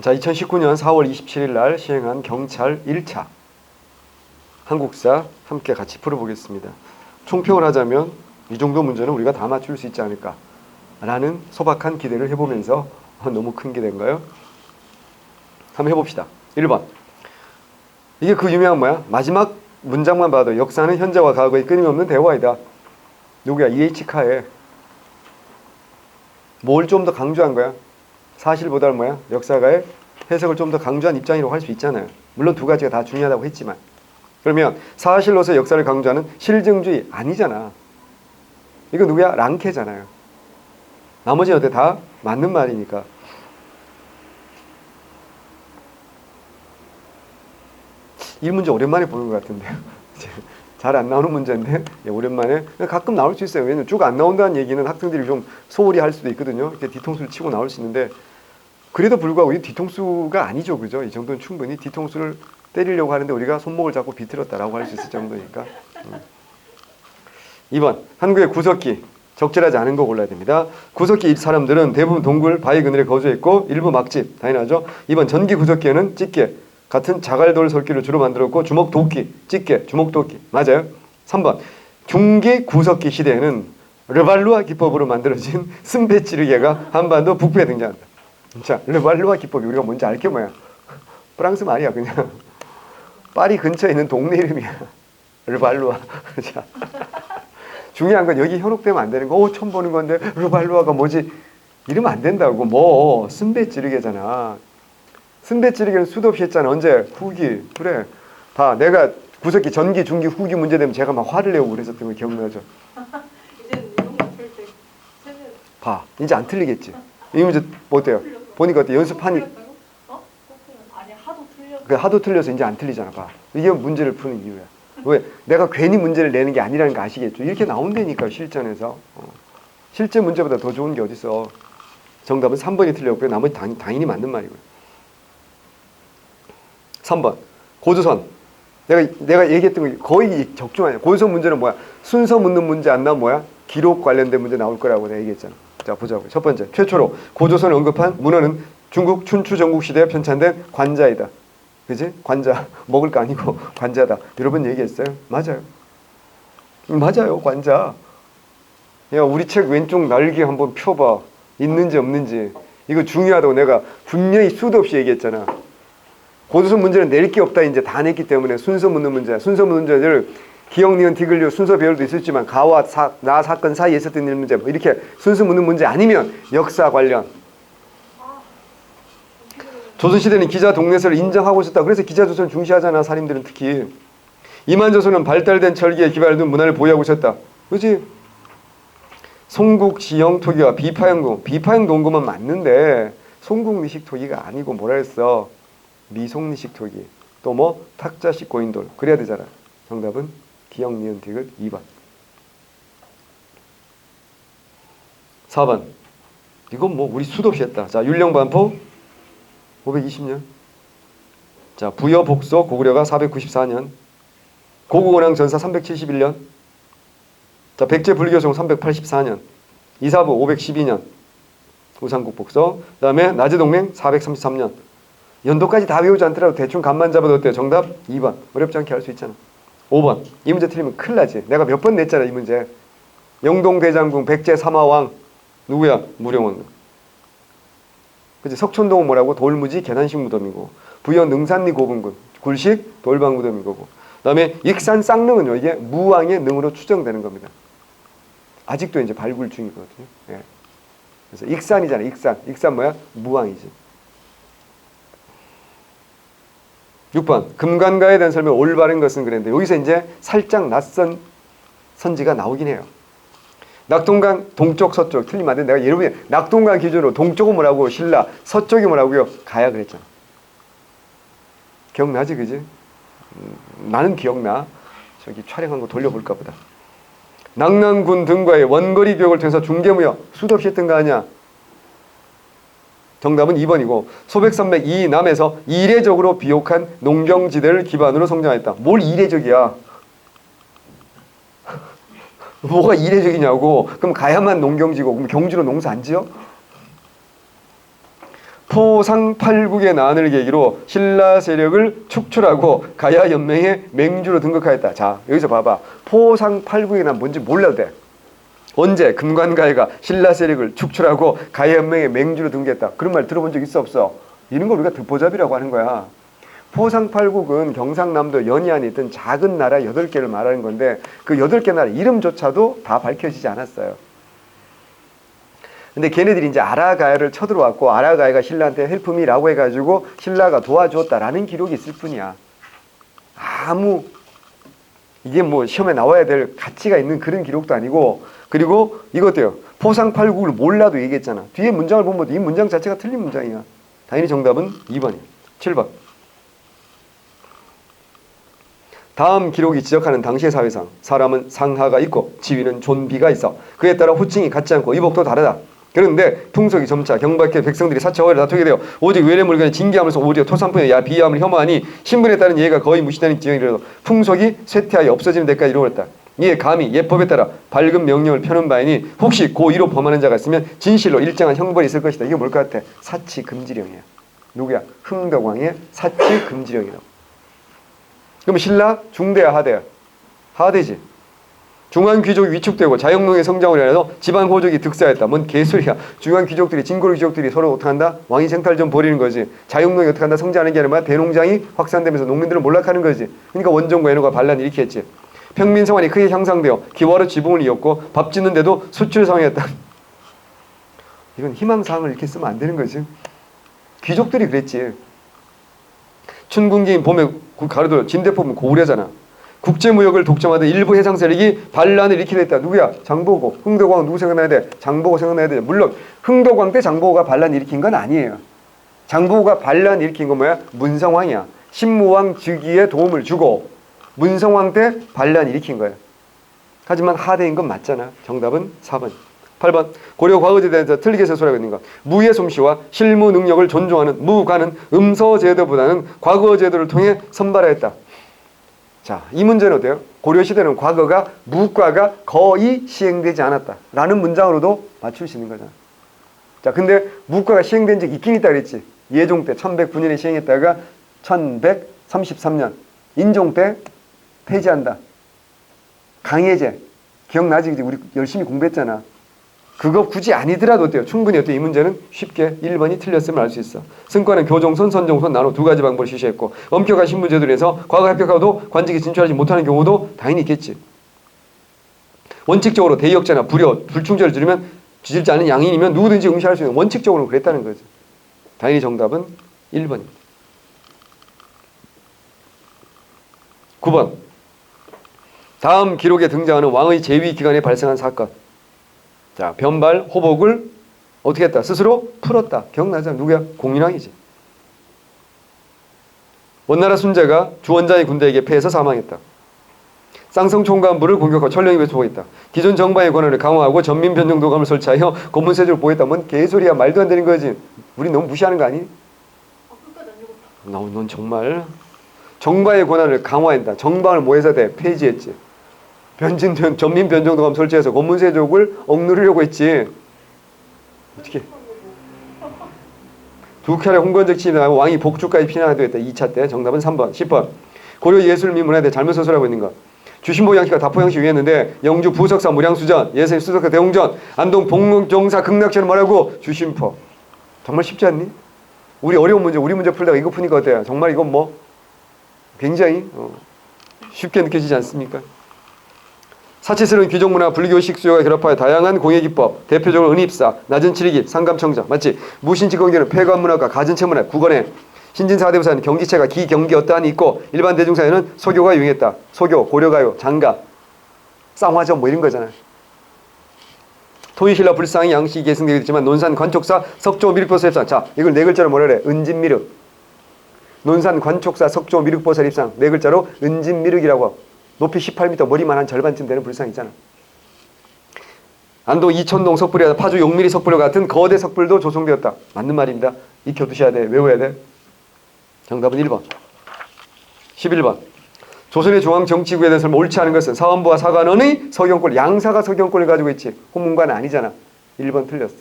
자, 2019년 4월 27일 날 시행한 경찰 1차 한국사 함께 같이 풀어보겠습니다. 총평을 하자면 이 정도 문제는 우리가 다 맞출 수 있지 않을까 라는 소박한 기대를 해보면서 너무 큰 기대인가요? 한번 해봅시다. 1번 이게 그 유명한 뭐야? 마지막 문장만 봐도 역사는 현재와 과거의 끊임없는 대화이다. 누구야? E.H. 카에 뭘 좀 더 강조한 거야? 사실보다는 뭐야? 역사가의 해석을 좀 더 강조한 입장이라고 할 수 있잖아요. 물론 두 가지가 다 중요하다고 했지만. 그러면 사실로서 역사를 강조하는 실증주의 아니잖아. 이거 누구야? 랑케잖아요. 나머지는 어때? 다 맞는 말이니까. 이 문제 오랜만에 보는 것 같은데요. 잘 안 나오는 문제인데 예, 오랜만에 가끔 나올 수 있어요. 왜냐면 쭉 안 나온다는 얘기는 학생들이 좀 소홀히 할 수도 있거든요. 이렇게 뒤통수를 치고 나올 수 있는데 그래도 불구하고 이 뒤통수가 아니죠, 그죠? 이 정도는 충분히 뒤통수를 때리려고 하는데 우리가 손목을 잡고 비틀었다라고 할 수 있을 정도니까. 음. 2번 한국의 구석기 적절하지 않은 거 골라야 됩니다. 구석기 사람들은 대부분 동굴, 바위 그늘에 거주했고 일부 막집 당연하죠. 2번 전기 구석기에는 찌개 같은 자갈돌 설기를 주로 만들었고 주먹 도끼, 찌개, 주먹 도끼 맞아요. 3번 중기 구석기 시대에는 르발루아 기법으로 만들어진 승배 찌르개가 한반도 북부에 등장한다. 자, 르발루아 기법이 우리가 뭔지 알게 뭐야? 프랑스 말이야 그냥. 파리 근처에 있는 동네 이름이야. 르발루아. 자, 중요한 건 여기 현혹되면 안 되는 거. 오, 처음 보는 건데 르발루아가 뭐지? 이러면 안 된다고. 뭐 승배 찌르개잖아. 승배 찌르기는 수도 없이 했잖아. 언제? 후기. 그래. 봐. 내가 구석기 전기, 중기, 후기 문제 되면 제가 막 화를 내고 그랬었던 거 기억나죠? 이런 봐. 이제 안 틀리겠지. 이 문제 뭐 어때요? 보니까 어때? 연습하니? 어? 아니 하도 틀려. 그 하도 틀려서 이제 안 틀리잖아. 봐. 이게 문제를 푸는 이유야. 왜? 내가 괜히 문제를 내는 게 아니라는 거 아시겠죠? 이렇게 나온다니까 실전에서. 어. 실제 문제보다 더 좋은 게 어딨어. 정답은 3번이 틀렸고요. 나머지 당, 당연히 맞는 말이고요. 3번 고조선 내가 내가 얘기했던 거 거의 적중 아니야 고조선 문제는 뭐야 순서 묻는 문제 안 나오면 뭐야 기록 관련된 문제 나올 거라고 내가 얘기했잖아 자 보자고 첫 번째 최초로 고조선을 언급한 문헌은 중국 춘추 전국 시대에 편찬된 관자이다. 그지? 관자. 먹을 거 아니고 관자다. 여러 번 얘기했어요? 맞아요. 음, 맞아요 관자. 야 우리 책 왼쪽 날개 한번 펴봐. 있는지 없는지. 이거 중요하다고 내가 분명히 수도 없이 얘기했잖아. 고조선 문제는 낼 게 없다 이제 다 냈기 때문에 순서 묻는 문제, 순서 묻는 문제를 기억, 니은, 디귿류 순서 배열도 있었지만 가와 사, 나 사건 사이에 있었던 일 문제 뭐 이렇게 순서 묻는 문제 아니면 역사 관련. 조선시대는 기자 동네서를 인정하고 있었다. 그래서 기자 조선을 중시하잖아 사람들은 특히. 이만조선은 발달된 철기에 기반을 문화를 보유하고 있었다. 그지? 송국 지형 토기와 비파형 동 비파형 동구만 맞는데 송국 미식 토기가 아니고 뭐라 했어? 미송리식 토기. 또 뭐? 탁자식 고인돌. 그래야 되잖아. 정답은 기억 니은 디귿 2번. 4번. 이건 뭐 우리 수도 없이 했다. 자 율령 반포 520년. 자 부여 복소 고구려가 494년. 고구원왕 전사 371년. 자 백제 불교종 384년. 이사부 512년. 우상국 복서. 그 다음에 나제동맹 433년. 연도까지 다 외우지 않더라도 대충 감만 잡아도 어때요? 정답 2번. 어렵지 않게 할 수 있잖아. 5번. 이 문제 틀리면 큰일 나지. 내가 몇 번 냈잖아, 이 문제. 영동대장군 백제 삼화왕 누구야? 무령원. 그치? 석촌동은 뭐라고? 돌무지 계단식 무덤이고 부여 능산리 고분군 굴식 돌방 무덤인 거고 그 다음에 익산 쌍릉은요 이게 무왕의 능으로 추정되는 겁니다. 아직도 이제 발굴 중이거든요. 예. 그래서 익산이잖아, 익산. 익산 뭐야? 무왕이지. 6번 금관가에 대한 설명 올바른 것은 그랬는데 여기서 이제 살짝 낯선 선지가 나오긴 해요. 낙동강 동쪽 서쪽 틀리면 안 돼. 내가 여러분이 낙동강 기준으로 동쪽은 뭐라고 신라 서쪽이 뭐라고요? 가야 그랬잖아. 기억나지 그지? 음, 나는 기억나. 저기 촬영한 거 돌려볼까 보다. 낙랑군 등과의 원거리 교역을 통해서 중개무역 수도 없이 했던 거 아니야? 정답은 2번이고 소백 산맥 이남에서 이례적으로 비옥한 농경지대를 기반으로 성장했다. 뭘 이례적이야? 뭐가 이례적이냐고. 그럼 가야만 농경지고 그럼 경주로 농사 안 지어? 토상팔국의 난을 계기로 신라 세력을 축출하고 가야 연맹의 맹주로 등극하였다. 자 여기서 봐봐. 포상팔국의 난 뭔지 몰라도 돼. 언제 금관가해가 신라 세력을 축출하고 가야 연맹의 맹주로 등극했다. 그런 말 들어본 적 있어 없어? 이런 걸 우리가 듣보잡이라고 하는 거야. 포상팔국은 경상남도 연이안에 있던 작은 나라 여덟 개를 말하는 건데 그 여덟 개 나라 이름조차도 다 밝혀지지 않았어요. 근데 걔네들이 이제 아라가야를 쳐들어왔고 아라가야가 신라한테 헬프미라고 해가지고 신라가 도와주었다라는 기록이 있을 뿐이야. 아무 이게 뭐 시험에 나와야 될 가치가 있는 그런 기록도 아니고 그리고 이것도요. 포상팔국을 몰라도 얘기했잖아. 뒤에 문장을 보면 이 문장 자체가 틀린 문장이야. 당연히 정답은 2번이야. 7번. 다음 기록이 지적하는 당시의 사회상 사람은 상하가 있고 지위는 존비가 있어 그에 따라 호칭이 같지 않고 의복도 다르다 그런데 풍속이 점차 경박해 백성들이 사차 어를 다투게 되어 오직 외래 물건에 징계하면서 오히려 토산품에 야 비하함을 혐오하니 신분에 따른 예가 거의 무시되는 지경이라도 풍속이 쇠퇴하여 없어지는 데까지 이르렀다 이에 감히 예법에 따라 밝은 명령을 펴는 바이니 혹시 고의로 범하는 자가 있으면 진실로 일정한 형벌이 있을 것이다 이게 뭘 것 같아 사치 금지령이야 누구야 흥덕왕의 사치 금지령이라고 그럼 신라 중대야 하대야 하대지 중한 귀족이 위축되고 자영농의 성장을 인해서 지방 호족이 득사했다. 뭔 개소리야. 중한 귀족들이 진고로 귀족들이 서로 어떻게 한다? 왕이 생탈 좀 벌이는 거지. 자영농이 어떻게 한다? 성장하는 게 아니라 대농장이 확산되면서 농민들은 몰락하는 거지. 그러니까 원정과 애노가 반란을 일으켰지. 평민 생활이 크게 향상되어 기와로 지붕을 이었고 밥 짓는데도 수출 상황이었다. 이건 희망사항을 이렇게 쓰면 안 되는 거지. 귀족들이 그랬지. 춘군기인 봄에 가로들 진대포면 고구려잖아. 국제무역을 독점하던 일부 해상 세력이 반란을 일으키려 했다. 누구야? 장보고. 흥덕왕 누구 생각나야 돼? 장보고 생각나야 돼. 물론 흥덕왕 때 장보고가 반란 일으킨 건 아니에요. 장보고가 반란 일으킨 건 뭐야? 문성왕이야. 신무왕 즉위에 도움을 주고 문성왕 때 반란 일으킨 거야. 하지만 하대인 건 맞잖아. 정답은 4번. 8번 고려 과거제에 대해서 틀리게 세수하고 있는 것 무의 솜씨와 실무 능력을 존중하는 무관은 음서 제도보다는 과거 제도를 통해 선발하였다. 자, 이 문제는 어때요? 고려 시대는 과거가 무과가 거의 시행되지 않았다라는 문장으로도 맞출 수 있는 거잖아. 자, 근데 무과가 시행된 적 있긴 있다 그랬지. 예종 때 1109년에 시행했다가 1133년 인종 때 폐지한다. 강해제 기억나지? 우리 열심히 공부했잖아. 그거 굳이 아니더라도 어때요? 충분히 어때요? 이 문제는 쉽게 1번이 틀렸음을 알 수 있어. 승과는 교종선, 선정선 나눠 두 가지 방법을 실시했고 엄격한 신분제도에서 과거 합격하고도 관직에 진출하지 못하는 경우도 당연히 있겠지. 원칙적으로 대역자나 불효, 불충절을 지르면 지질지 않은 양인이면 누구든지 응시할 수 있는 원칙적으로 그랬다는 거죠. 당연히 정답은 1번입니다. 9번. 다음 기록에 등장하는 왕의 재위 기간에 발생한 사건. 자, 변발, 호복을 어떻게 했다? 스스로 풀었다. 기억나죠? 누구야? 공인왕이지. 원나라 순재가 주원자의 군대에게 패해서 사망했다. 쌍성 총관부를 공격하고 천령이 배수보했다. 기존 정방의 권한을 강화하고 전민 변정 도감을 설치하여 고문세조를 보였다. 뭔 개소리야. 말도 안 되는 거지. 우리 너무 무시하는 거 아니? 읽었다. 너, 넌 정말 정방의 권한을 강화한다. 정방을 모해서 대 폐지했지. 변진 변, 전민 변정도감 설치해서 고문세족을 억누르려고 했지. 어떻게? 두 차례 홍건적 침입 당하고 왕이 복주까지 피난하기도 했다. 2차 때 정답은 3번. 10번. 고려 예술 민문화대 잘못 서술하고 있는 것. 주신보 양씨가 다포 양씨 위했는데 영주 부석사 무량수전, 예세 수석사 대홍전, 안동 복릉정사 극락전 뭐라고 주신포. 정말 쉽지 않니? 우리 어려운 문제, 우리 문제 풀다가 이거 푸니까 어때요? 정말 이건 뭐 굉장히 어, 쉽게 느껴지지 않습니까? 사치스러운 귀족 문화, 불교 식 수요가 결합하여 다양한 공예 기법, 대표적으로 은입사, 낮은 칠기, 상감청자, 맞지? 무신직공계는 폐관 문화과 가전체 문화, 국원에 신진사대부사는 경기체가 기경기 어떠한이 있고 일반 대중사에는 소교가 유행했다. 소교, 고려가요, 장가, 쌍화점 뭐 이런 거잖아요. 토이신라 불상이 양식이 계승되고 있지만 논산 관촉사 석조 미륵보살 입상 자 이걸 네 글자로 뭐라 그래 은진미륵 논산 관촉사 석조 미륵보살 입상 네 글자로 은진미륵이라고 높이 18m 머리만 한 절반쯤 되는 불상이잖아. 안동 이천동 석불이나 파주 용미리 석불 같은 거대 석불도 조성되었다. 맞는 말입니다. 익혀두셔야 돼. 외워야 돼. 정답은 1번. 11번. 조선의 중앙정치구에 대해서 옳지 않은 것은 사원부와 사관원의 서경권, 양사가 서경권을 가지고 있지. 호문관은 아니잖아. 1번 틀렸어.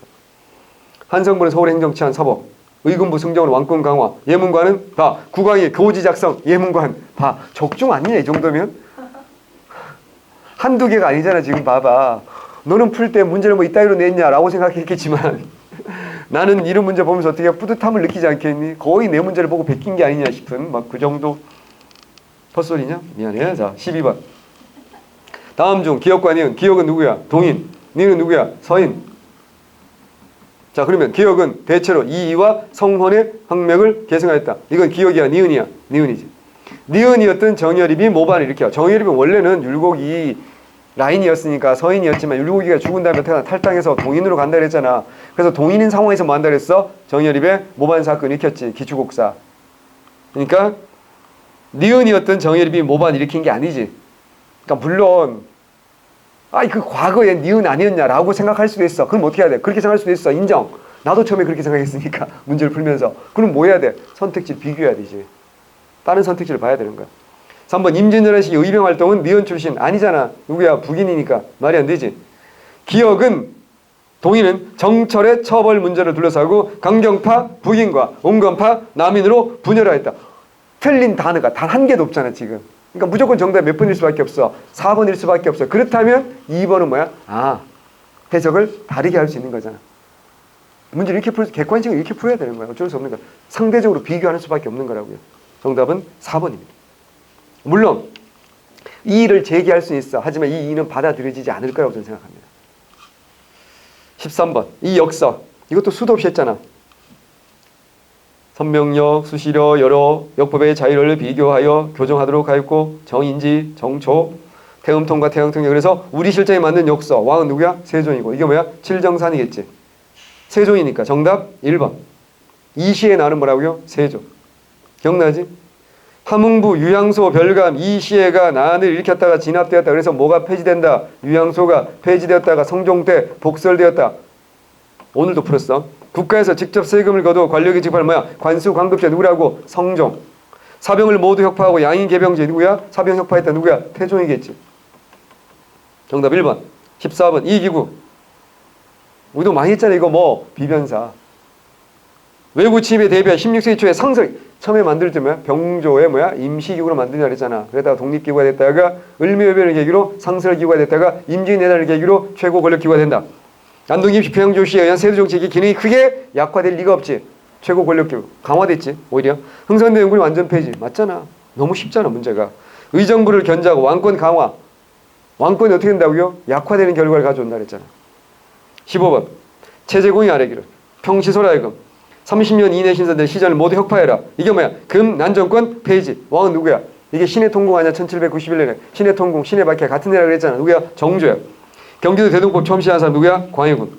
한성부는 서울행정치안 사법. 의금부 승정원 왕권 강화. 예문관은 봐 국왕의 교지 작성. 예문관 봐 적중 아니냐 이 정도면 한두 개가 아니잖아 지금 봐봐. 너는 풀 때 문제를 뭐 이따위로 냈냐라고 생각했겠지만 나는 이런 문제 보면서 어떻게 뿌듯함을 느끼지 않겠니? 거의 내 문제를 보고 베낀 게 아니냐 싶은 막 그 정도 헛소리냐? 미안해. 자 12번. 다음 중 기억과 니은. 기억은 누구야? 동인. 니은 누구야? 서인. 자 그러면 기억은 대체로 이이와 성혼의 학맥을 계승하였다. 이건 기억이야? 니은이야? 니은이지. 니은이었던 정여립이 모반을 일으켜. 정여립은 원래는 율곡이 라인이었으니까 서인이었지만 율곡이가 죽은 다음에 탈당해서 동인으로 간다 그랬잖아. 그래서 동인인 상황에서 뭐 한다 그랬어? 정여립의 모반 사건 일으켰지 기축곡사. 그러니까 니은이었던 정여립이 모반 일으킨 게 아니지. 그러니까 물론 아이 그 과거에 니은 아니었냐라고 생각할 수도 있어. 그럼 어떻게 해야 돼? 그렇게 생각할 수도 있어. 인정. 나도 처음에 그렇게 생각했으니까 문제를 풀면서. 그럼 뭐 해야 돼? 선택지 비교해야 되지. 다른 선택지를 봐야 되는 거야. 3번 임진왜란 시 의병 활동은 니은 출신 아니잖아. 누구야? 북인이니까 말이 안 되지. 기억은 동인은 정철의 처벌 문제를 둘러싸고 강경파 북인과 온건파 남인으로 분열하였다. 틀린 단어가 단 한 개도 없잖아 지금. 그러니까 무조건 정답 몇 번일 수밖에 없어. 4번일 수밖에 없어. 그렇다면 2번은 뭐야? 아 해석을 다르게 할 수 있는 거잖아. 문제를 이렇게 풀 객관식을 이렇게 풀어야 되는 거야. 어쩔 수 없는 거야. 상대적으로 비교하는 수밖에 없는 거라고요. 정답은 4번입니다. 물론 이의를 제기할 수 있어. 하지만 이 이의는 받아들여지지 않을 거라고 저는 생각합니다. 13번 이 역서 이것도 수도 없이 했잖아. 선명력, 수시력, 여러 역법의 자유를 비교하여 교정하도록 하였고 정인지, 정초, 태음통과 태양통역 그래서 우리 실정에 맞는 역서 왕은 누구야? 세종이고 이게 뭐야? 칠정산이겠지. 세종이니까 정답 1번. 이 시에 나는 뭐라고요? 세종. 기억나지? 함흥부 유양소 별감 이 시해가 난을 일으켰다가 진압되었다. 그래서 뭐가 폐지된다? 유양소가 폐지되었다가 성종 때 복설되었다. 오늘도 풀었어. 국가에서 직접 세금을 거둬 관력이 지급할 뭐야? 관수 관급제 누구라고? 성종. 사병을 모두 혁파하고 양인 개병제 누구야? 사병 혁파했다 누구야? 태종이겠지. 정답 1번. 14번 이기구. 우리도 많이 했잖아 이거 뭐 비변사. 외부 침입에 대비한 16세기 초에 상설 처음에 만들 때 뭐야? 병조의 뭐야? 임시기구로 만드냐 그랬잖아. 그러다가 독립기구가 됐다가 을미여변을 계기로 상설기구가 됐다가 임진왜란을 계기로 최고 권력기구가 된다. 안동김 비평조시에 의한 세도정책의 기능이 크게 약화될 리가 없지. 최고 권력기구 강화됐지 오히려. 흥선대 연구는 완전 폐지. 맞잖아. 너무 쉽잖아 문제가. 의정부를 견제하고 왕권 강화. 왕권이 어떻게 된다고요? 약화되는 결과를 가져온다 그랬잖아. 15번 체제공의 아래기를 평시소라 하여금 30년 이내 신선된 시전을 모두 혁파해라. 이게 뭐야? 금 난정권 폐지. 왕은 누구야? 이게 신의 통공 아니야? 1791년에 신의 통공, 신의 박해 같은 애라 그랬잖아. 누구야? 정조야. 경기도 대동법 처음 시작한 사람 누구야? 광해군.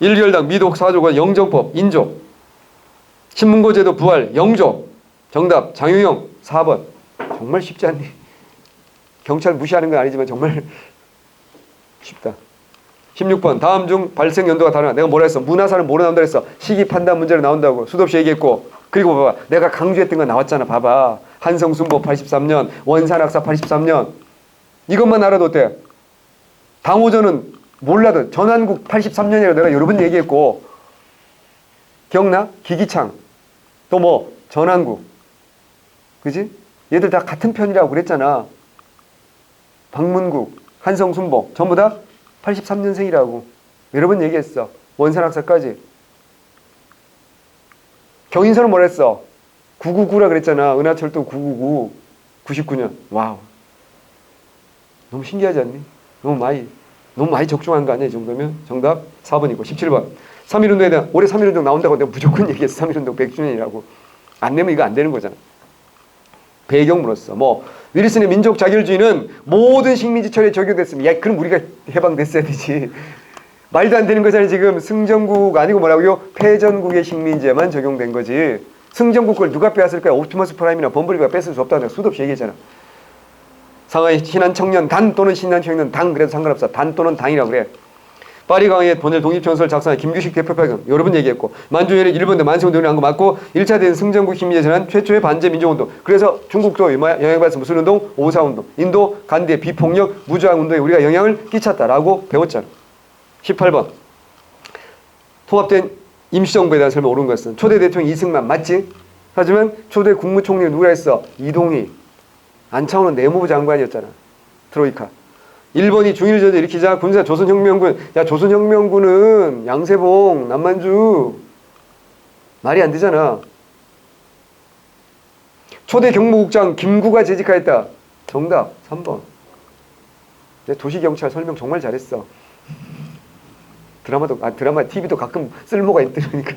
일결당 미독 사조가 영정법 인조. 신문고 제도 부활 영조. 정답 장유영 4번. 정말 쉽지 않니? 경찰 무시하는 건 아니지만 정말 쉽다. 16번. 다음 중 발생 연도가 다르다. 내가 뭐라 했어? 문화사는 뭐로 나온다 했어? 시기 판단 문제로 나온다고. 수도 없이 얘기했고. 그리고 봐봐. 내가 강조했던 거 나왔잖아. 봐봐. 한성순보 83년 원산학사 83년. 이것만 알아도 어때? 당호전은 몰라도 전환국 83년이라고 내가 여러 번 얘기했고. 기억나? 기기창. 또 뭐? 전환국. 그지? 얘들 다 같은 편이라고 그랬잖아. 박문국 한성순보. 전부 다 83년생이라고 여러 번 얘기했어. 원산학사까지. 경인선은 뭐라 했어? 999라 그랬잖아. 은하철도 999. 99년. 와우. 너무 신기하지 않니? 너무 많이 너무 많이 적중한 거 아니야? 이 정도면? 정답 4번이고 17번. 3.1운동에 대한 올해 3.1운동 나온다고 내가 무조건 얘기했어. 3.1운동 100주년이라고. 안 내면 이거 안 되는 거잖아. 배경으로서 뭐 윌슨의 민족 자결주의는 모든 식민지 철에 적용됐습니다. 야, 그럼 우리가 해방됐어야 되지. 말도 안 되는 거잖아요. 지금 승전국 아니고 뭐라고요? 패전국의 식민지에만 적용된 거지. 승전국 걸 누가 빼앗을까요? 옵티머스 프라임이나 범블리가 뺏을 수 없다는 수도 없이 얘기했잖아. 상하이 신한 청년 단 또는 신한 청년 당 그래도 상관없어. 단 또는 당이라고 그래. 파리 강의 번el 독립전설 작성한 김규식 대표파견 여러 번 얘기했고 만주년에 일본 대 만세운동을 한 거 맞고 1차 대전 승전국 식민지전환 최초의 반제 민족운동 그래서 중국도 영향받아서 무슨 운동? 오사운동 인도 간대 비폭력 무저항운동에 우리가 영향을 끼쳤다라고 배웠잖아 18번 통합된 임시정부에 대한 설명 옳은 것은 초대 대통령 이승만 맞지? 하지만 초대 국무총리 누가 했어? 이동희. 안창호는 내무부 장관이었잖아. 트로이카. 일본이 중일전쟁 일으키자 군사 조선혁명군. 야 조선혁명군은 양세봉, 남만주. 말이 안 되잖아. 초대 경무국장 김구가 재직하였다. 정답 3번. 내 도시경찰 설명 정말 잘했어. 드라마도 아 드라마 TV도 가끔 쓸모가 있더라니까.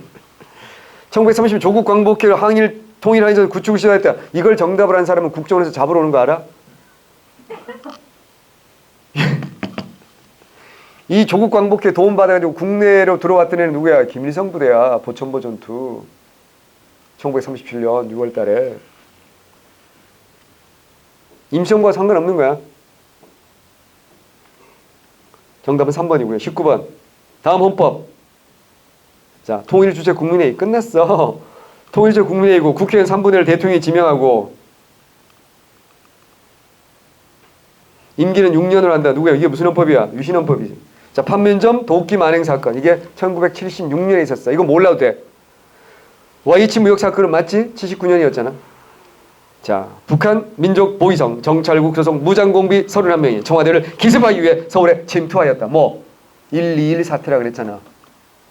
1930 조국 광복회를 항일 통일하기 전 구축을 시작했다. 이걸 정답을 한 사람은 국정원에서 잡으러 오는 거 알아? 이 조국 광복회 도움 받아가지고 국내로 들어왔던 애는 누구야? 김일성 부대야. 보천보 전투. 1937년 6월 달에 임시정부와 상관없는 거야. 정답은 3번이고요. 19번. 다음 헌법. 자, 통일 주체 국민회의 끝났어. 통일 주체 국민회의고 국회의원 3분의 1 대통령이 지명하고 임기는 6년을 한다. 누구야? 이게 무슨 헌법이야? 유신헌법이지. 자, 판면점 도끼 만행 사건. 이게 1976년에 있었어. 이거 몰라도 돼. 와이치 무역 사건은 맞지? 79년이었잖아. 자, 북한 민족 보위성 정찰국 소속 무장공비 31명이 청와대를 기습하기 위해 서울에 침투하였다. 뭐 121 사태라 그랬잖아.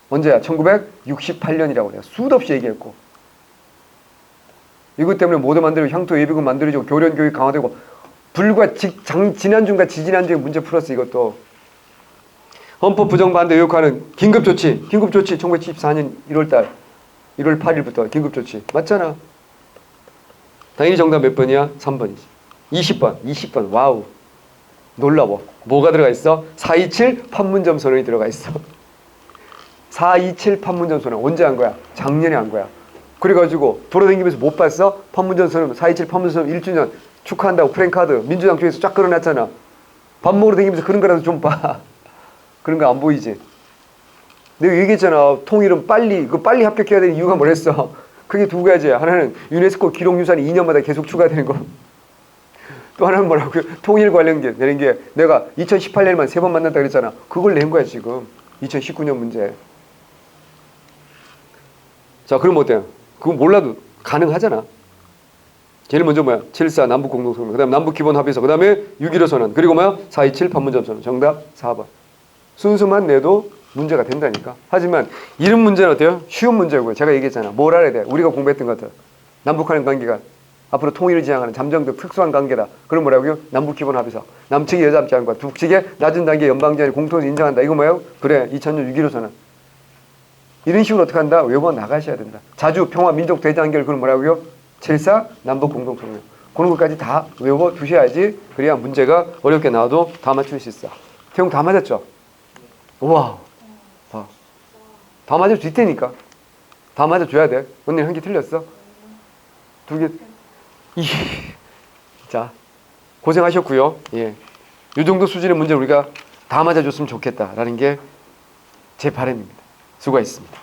언제야? 1968년이라고 내가 수도 없이 얘기했고. 이것 때문에 모두 만들고 향토 예비군 만들어지고 교련 교육 강화되고 불과 직, 장, 지난주인가 지지난주에 문제 풀었어 이것도. 헌법 부정 반대 의혹하는 긴급 조치. 긴급 조치 1974년 1월 달 1월 8일부터 긴급 조치. 맞잖아. 당연히 정답 몇 번이야? 3번이지. 20번. 20번. 와우. 놀라워. 뭐가 들어가 있어? 427 판문점 선언이 들어가 있어. 427 판문점 선언. 언제 한 거야? 작년에 한 거야. 그래가지고 돌아다니면서 못 봤어? 판문점 선언, 427 판문점 선언 1주년 축하한다고 프랭카드 민주당 쪽에서 쫙 걸어놨잖아. 밥 먹으러 다니면서 그런 거라도 좀 봐. 그런 거 안 보이지? 내가 얘기했잖아. 통일은 빨리, 그 빨리 합격해야 되는 이유가 뭐랬어? 그게 두 가지야. 하나는 유네스코 기록유산이 2년마다 계속 추가되는 거. 또 하나는 뭐라고? 통일 관련 게, 게 내가 2018년만 세 번 만났다 그랬잖아. 그걸 낸 거야, 지금. 2019년 문제. 자, 그럼 어때요? 그거 몰라도 가능하잖아. 제일 먼저 뭐야? 7.4 남북 공동선언. 그 다음 남북 기본 합의서. 그 다음에 6.15 선언. 그리고 뭐야? 4.27 판문점 선언. 정답 4번. 순수만 내도 문제가 된다니까. 하지만 이런 문제는 어때요? 쉬운 문제고요. 제가 얘기했잖아. 뭘 알아야 돼? 우리가 공부했던 것들. 남북한의 관계가 앞으로 통일을 지향하는 잠정적 특수한 관계다. 그럼 뭐라고요? 남북 기본 합의서. 남측의 여담지 않과 북측의 낮은 단계 연방제를 공통으로 인정한다. 이거 뭐예요? 그래. 2000년 6.15 선언. 이런 식으로 어떻게 한다? 외워 나가셔야 된다. 자주 평화 민족 대장결 그건 뭐라고요? 7.4 남북 공동 성명. 그런 것까지 다 외워 두셔야지 그래야 문제가 어렵게 나와도 다 맞출 수 있어. 태용 다 맞았죠? 우와. 봐. 다 맞을 수 있다니까. 다 맞아줘야 돼. 언니 한 개 틀렸어? 두 개. 이. 자, 고생하셨고요. 예. 이 정도 수준의 문제 우리가 다 맞아줬으면 좋겠다라는 게 제 바람입니다. 수고하셨습니다.